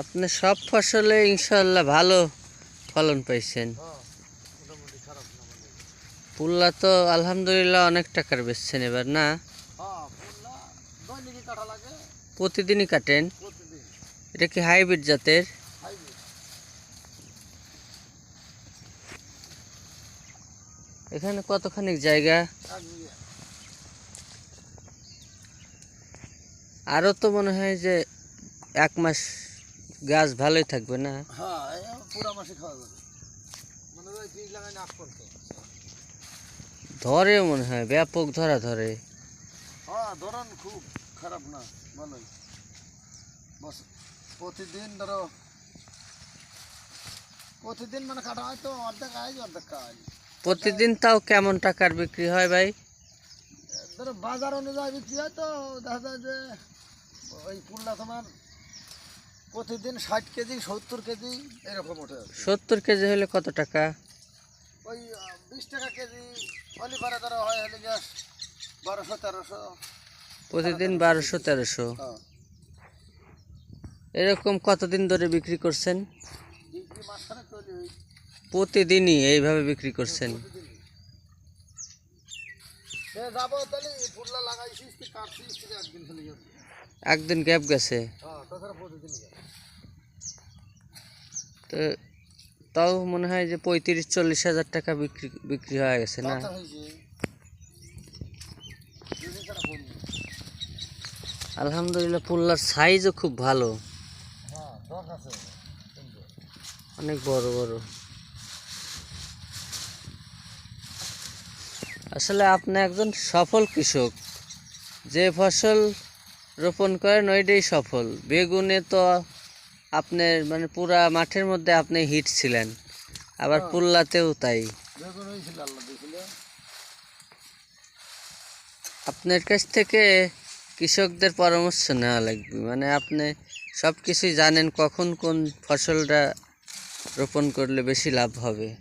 আপনি সব ফসলে ইনশাল্লাহ ভালো ফলন পাইছেন। হ্যাঁ মানে। পুল্লা তো আলহামদুলিল্লাহ অনেক টাকার বেচছেন এবার না? হ্যাঁ প্রতিদিনই কাটেন? এটা কি হাইব্রিড জাতের? এখানে কতখানি জায়গা? আরও তো মনে হয় যে এক মাস গাছ ভালোই থাকবে না? হ্যাঁ মাসে খাওয়া যাবে। মানে বীজ লাগাই করতো। ধরেও মনে হয় ব্যাপক ধরা ধরে। হ্যাঁ ধরন খুব খারাপ না ভালোই। বস প্রতিদিন ধরো প্রতিদিন মানে কাটা হয় তো অর্ধেক আয় অর্ধেক কাজ প্রতিদিন তাও কেমন টাকার বিক্রি হয় ভাই? ধরো বাজার অনুযায়ী বিক্রি হয় তো দেখা যায় যে ওই পুল্লা তোমার প্রতিদিন ষাট কেজি সত্তর কেজি এরকম ওঠে। সত্তর কেজি হলে কত টাকা? ওই বিশ টাকা কেজি পারে ধরো হয় হলে গ্যাস বারোশো তেরোশো। প্রতিদিন বারোশো তেরোশো। হ্যাঁ। এরকম কতদিন ধরে বিক্রি করছেন? প্রতিদিনই এইভাবে বিক্রি করছেন। যাব তাহলে লাগাইছিস কাটছিস একদিন চলে যাবে একদিন গ্যাপ গেছে। তো তাও মনে হয় যে পঁয়ত্রিশ, চল্লিশ হাজার টাকা বিক্রি বিক্রি হয়ে গেছে না। আলহামদুলিল্লাহ পুল্লার সাইজও খুব ভালো। অনেক বড় বড়। আসলে আপনি একজন সফল কৃষক। যে ফসল রোপণ করেন ওইটাই সফল। বেগুনে তো আপনার মানে পুরা মাঠের মধ্যে আপনি হিট ছিলেন। আবার হ্যাঁ। পুল্লাতেও তাই। আল্লাহ দিয়েছিল। আপনার কাছ থেকে কৃষকদের পরামর্শ নেওয়া লাগবে। মানে আপনি সব কিছুই জানেন কখন কোন ফসলটা রোপণ করলে বেশি লাভ হবে।